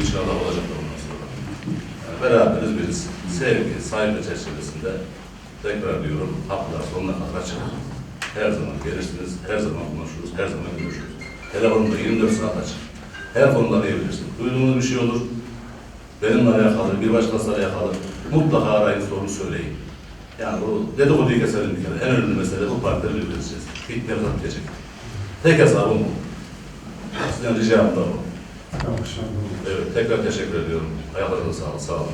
İnşallah olacak ondan sonra. Yani beraberiz biriz. Sevgi, saygı çerçevesinde tekrar diyorum haklar sonuna kadar açık. Her zaman gelirsiniz, her zaman konuşuruz, her zaman görüşürüz. Telefonumda 24 saat açık. Her konuda arayabilirsiniz. Duyduğunuz bir şey olur, benimle alakalı, bir başkasıyla alakalı mutlaka arayın, sorun söyleyin. Yani bu dedikoduyu keselim bir kere. En önemli mesele bu partileri yürüteceğiz. Bitmeye bitecek. Tek hesabım bu. Sizden ricam da bu. Evet, tekrar teşekkür ediyorum. Ayaklarınıza sağlık, sağ olun.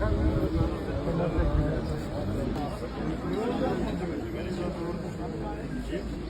Thank you.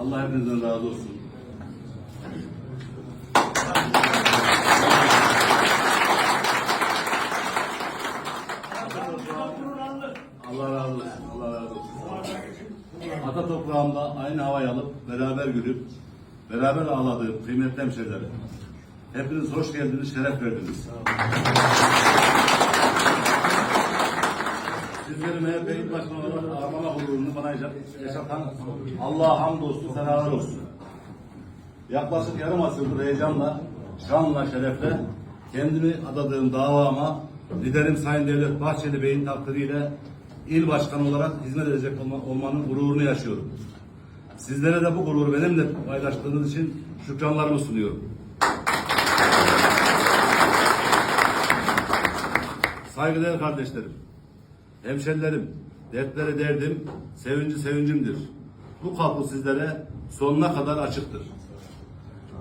Allah hepinizden razı olsun. Allah razı olsun. Allah razı olsun. Ata toprağımda aynı havayı alıp beraber gülüp beraber ağladığım kıymetli hemşehrilerim. Hepiniz hoş geldiniz, şeref verdiniz. Sizleri MHP İl Başkanı olarak ağırlama gururunu bana yaşatan Allah'a hamdolsun, senalar olsun. Yaklaşık yarım asırdır heyecanla, şanla, şerefle kendimi adadığım davama liderim Sayın Devlet Bahçeli Bey'in takdiriyle il başkanı olarak hizmet edecek olma- olmanın gururunu yaşıyorum. Sizlere de bu gururu benimle paylaştığınız için şükranlarımı sunuyorum. Saygıdeğer kardeşlerim, hemşerilerim, dertleri derdim, sevinci sevincimdir. Bu kapı sizlere sonuna kadar açıktır.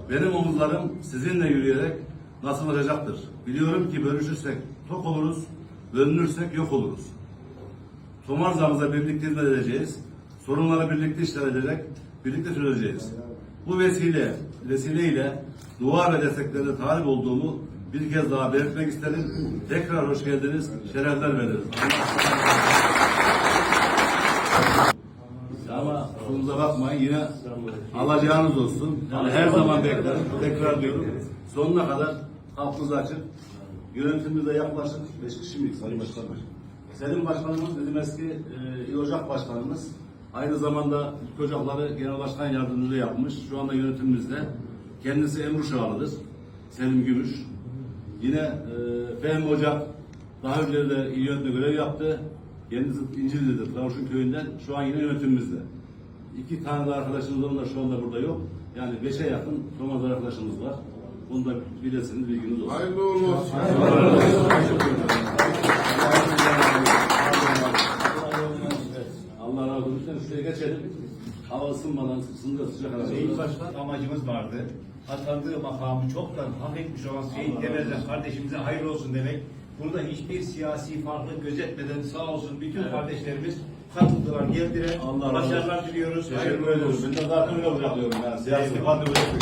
Benim omuzlarım sizinle yürüyerek nasıl açacaktır. Biliyorum ki bölüşürsek tok oluruz, bölünürsek yok oluruz. Tomarzamıza birlikte hizmet edeceğiz. Sorunları birlikte işler ederek birlikte çözeceğiz. Bu vesile, vesileyle dua ve desteklerine talip olduğumu bir kez daha belirtmek isterim. Tekrar hoş geldiniz, şerefler veririz. Ama kusurumuza bakmayın yine alacağınız olsun. Yani her zaman beklerim. Tekrar diyorum. Sonuna kadar kapımızı açık. Yönetimimizde yaklaşık 5 kişi miyiz Sayın Başkanım? Selim Başkanımız bizim eski e, Ocak Başkanımız. Aynı zamanda İlk Ocakları Genel Başkan Yardımcılığı yapmış. Şu anda yönetimimizde. Kendisi Emru Şahlı'dır. Selim Gümüş. Yine e, Fehmi Ocak daha önce de il yönetimde görev yaptı. Kendisi İncil'dedir, Tavşin Köyü'nden. Şu an yine yönetimimizde. İki tane de arkadaşımız onlar şu anda burada yok. Yani beşe yakın Romaz arkadaşımız var. Bunu da bilesiniz, bilginiz olsun. Hayırlı uğurlu olsun. Allah razı olsun. Şuraya geçelim. Hava ısınmadan, ısındı sıcak arasında. Sayın Başkan amacımız vardı. Atandığı makamı çoktan hak etmiş olan Seyit Demirel kardeşimize hayırlı olsun demek. Burada hiçbir siyasi farklılık gözetmeden sağ olsun bütün kardeşlerimiz katıldılar, geldiler. Allah. Başarılar diliyoruz. Teşekkür Hayırlı olsun. Ben de zaten öyle bırakıyorum yani. Siyasi parti bırakıyorum.